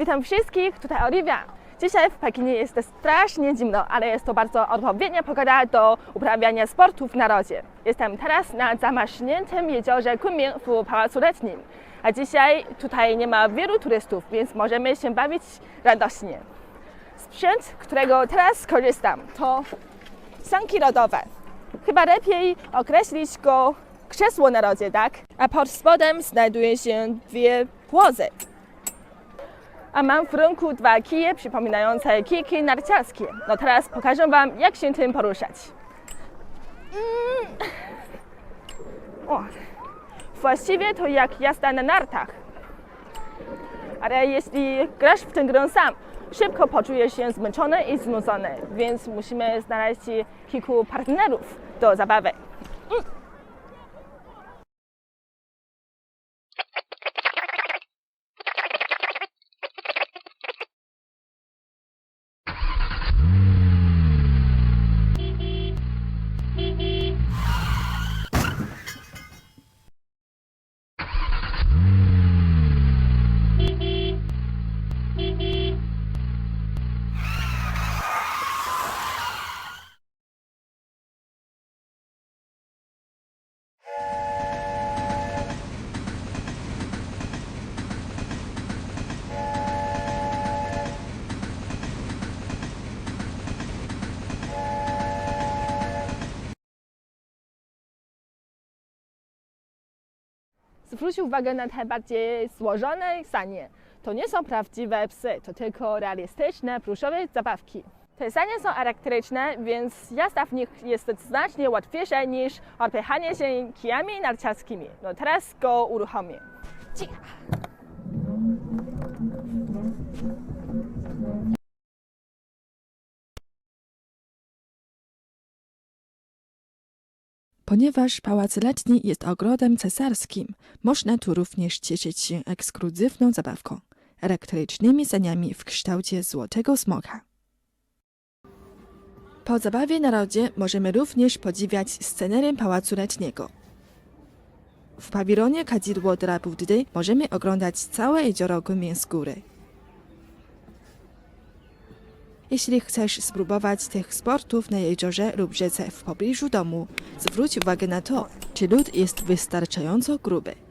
Witam wszystkich, tutaj Oliwia. Dzisiaj w Pekinie jest strasznie zimno, ale jest to bardzo odpowiednia pogoda do uprawiania sportów w narodzie. Jestem teraz na zamarzniętym jeziorze Kunming w Pałacu Letnim. A dzisiaj tutaj nie ma wielu turystów, więc możemy się bawić radośnie. Sprzęt, którego teraz korzystam, to sanki lodowe. Chyba lepiej określić go krzesło na lodzie, tak? A pod spodem znajduje się dwie płozy. A mam w ręku dwa kije przypominające kijki narciarskie. No teraz pokażę Wam, jak się tym poruszać. Mm. O. Właściwie to jak jazda na nartach. Ale jeśli grasz w tę grę sam, szybko poczujesz się zmęczony i znudzony, więc musimy znaleźć kilku partnerów do zabawy. Zwróć uwagę na te bardziej złożone sanie. To nie są prawdziwe psy, to tylko realistyczne, pluszowe zabawki. Te sanie są elektryczne, więc jazda w nich jest znacznie łatwiejsza niż odpychanie się kijami narciarskimi. No teraz go uruchomię. Cicha. Ponieważ Pałac Letni jest ogrodem cesarskim, można tu również cieszyć się ekskluzywną zabawką elektrycznymi saniami w kształcie złotego smoka. Po zabawie na lodzie możemy również podziwiać scenerię Pałacu Letniego. W pawilonie Kadzidło dla możemy oglądać całe jezioro Kunming z góry. Jeśli chcesz spróbować tych sportów na jeziorze lub rzece w pobliżu domu, zwróć uwagę na to, czy lód jest wystarczająco gruby.